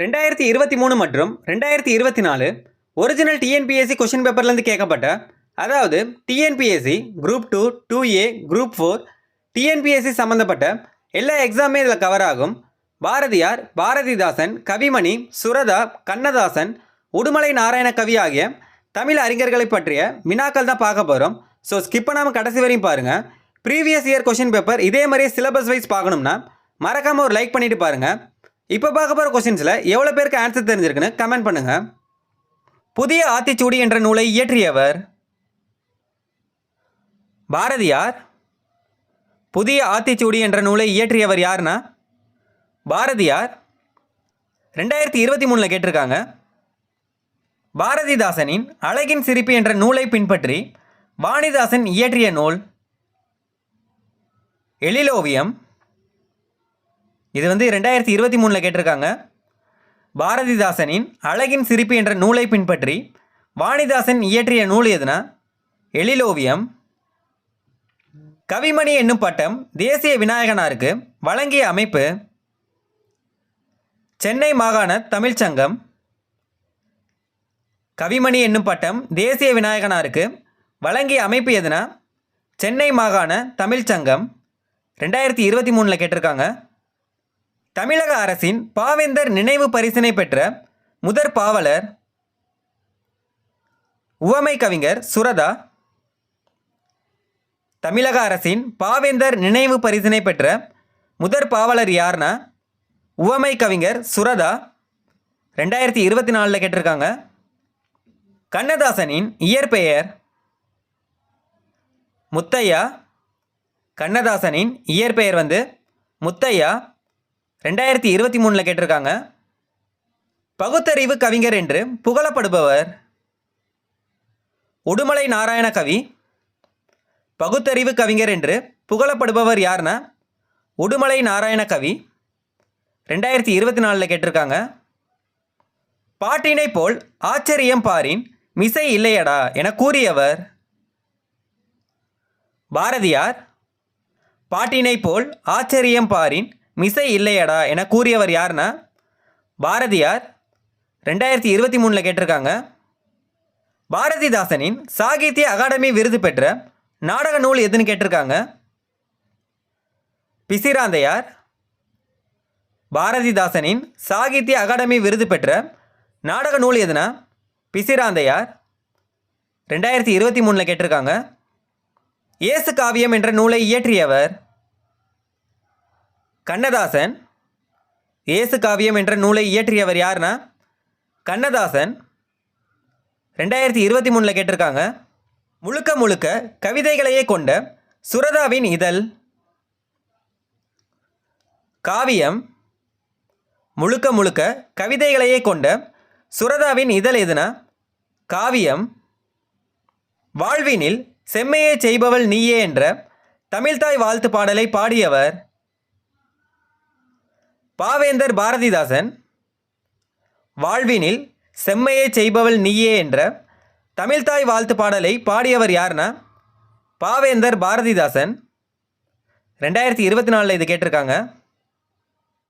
ரெண்டாயிரத்தி இருபத்தி மூணு மற்றும் ரெண்டாயிரத்தி இருபத்தி நாலு ஒரிஜினல் டிஎன்பிஎஸ்சி கொஷின் பேப்பர்லேருந்து கேட்கப்பட்ட அதாவது TNPSC group two two A group four TNPSC சம்மந்தப்பட்ட எல்லா எக்ஸாமே இதில் கவர் ஆகும். பாரதியார் பாரதிதாசன் கவிமணி சுரதா கண்ணதாசன் உடுமலை நாராயண கவி ஆகிய தமிழ் அறிஞர்களை பற்றிய வினாக்கள் தான் பார்க்க போகிறோம் ஸோ ஸ்கிப் பண்ணாமல் கடைசி வரையும் பாருங்கள் ப்ரீவியஸ் இயர் கொஷின் பேப்பர் இதே மாதிரியே சிலபஸ் வைஸ் பார்க்கணும்னா மறக்காமல் ஒரு லைக் பண்ணிவிட்டு பாருங்கள் இப்போ பார்க்க போகிற கொஷின்ஸில் எவ்வளோ பேருக்கு ஆன்சர் தெரிஞ்சிருக்குன்னு கமெண்ட் பண்ணுங்கள் புதிய ஆத்திச்சூடி என்ற நூலை இயற்றியவர் பாரதியார். புதிய ஆத்திச்சூடி என்ற நூலை இயற்றியவர் யாருன்னா? பாரதியார். ரெண்டாயிரத்தி இருபத்தி மூணில் கேட்டிருக்காங்க. பாரதிதாசனின் அழகின் சிரிப்பு என்ற நூலை பின்பற்றி வாணிதாசன் இயற்றிய நூல் எழிலோவியம். இது வந்து ரெண்டாயிரத்தி இருபத்தி மூணில் கேட்டிருக்காங்க. பாரதிதாசனின் அழகின் சிரிப்பு என்ற நூலை பின்பற்றி வாணிதாசன் இயற்றிய நூல் எதுனா? எழிலோவியம். கவிமணி என்னும் பட்டம் தேசிய விநாயகனாருக்கு வழங்கிய அமைப்பு. சென்னை மாகாண தமிழ்ச் சங்கம். கவிமணி என்னும் பட்டம் தேசிய விநாயகனாருக்கு வழங்கிய அமைப்பு எதுனா? சென்னை மாகாண தமிழ்ச் சங்கம். ரெண்டாயிரத்தி இருபத்தி மூணில் கேட்டிருக்காங்க. தமிழக அரசின் பாவேந்தர் நினைவு பரிசினை பெற்ற முதற் பாவலர் உவமை கவிஞர் சுரதா தமிழக அரசின் பாவேந்தர் நினைவு பரிசினை பெற்ற முதற் பாவலர் யார்னா உவமை கவிஞர் சுரதா ரெண்டாயிரத்தி இருபத்தி நாலில் கேட்டிருக்காங்க. கண்ணதாசனின் இயற்பெயர் முத்தையா கண்ணதாசனின் இயற்பெயர் வந்து முத்தையா ரெண்டாயிரத்தி இருபத்தி மூணில் கேட்டிருக்காங்க. பகுத்தறிவு கவிஞர் என்று புகழப்படுபவர் உடுமலை நாராயண கவி. பகுத்தறிவு கவிஞர் என்று புகழப்படுபவர் யாருன்னா உடுமலை நாராயண கவி. ரெண்டாயிரத்தி இருபத்தி நாலில் கேட்டிருக்காங்க. பாட்டினை போல் ஆச்சரியம் பாரின் மிசை இல்லையடா என கூறியவர் பாரதியார். பாட்டினை போல் ஆச்சரியம் பாரின் மிசை இல்லையடா என கூறியவர் யாருன்னா? பாரதியார். ரெண்டாயிரத்தி இருபத்தி மூணில் கேட்டிருக்காங்க. பாரதிதாசனின் சாகித்ய அகாடமி விருது பெற்ற நாடக நூல் எதுன்னு கேட்டிருக்காங்க. பிசிராந்தையார். பாரதிதாசனின் சாகித்ய அகாடமி விருது பெற்ற நாடக நூல் எதுனா? பிசிராந்தையார். ரெண்டாயிரத்தி இருபத்தி மூணில் கேட்டிருக்காங்க. இயேசு காவியம் என்ற நூலை இயற்றியவர் கண்ணதாசன் இயேசு காவியம் என்ற நூலை இயற்றியவர் யாருன்னா? கண்ணதாசன் ரெண்டாயிரத்தி இருபத்தி மூணில் கேட்டிருக்காங்க. முழுக்க முழுக்க கவிதைகளையே கொண்ட சுரதாவின் இதழ் காவியம் முழுக்க முழுக்க கவிதைகளையே கொண்ட சுரதாவின் இதழ் எதுனா? காவியம் வாழ்வினில் செம்மையே செய்பவள் நீயே என்ற தமிழ்தாய் வாழ்த்து பாடலை பாடியவர் பாவேந்தர் பாரதிதாசன் வாழ்வினில் செம்மையே செய்பவள் நீயே என்ற தமிழ்தாய் வாழ்த்து பாடலை பாடியவர் யாருன்னா பாவேந்தர் பாரதிதாசன். ரெண்டாயிரத்தி இருபத்தி நாலில் இது கேட்டிருக்காங்க.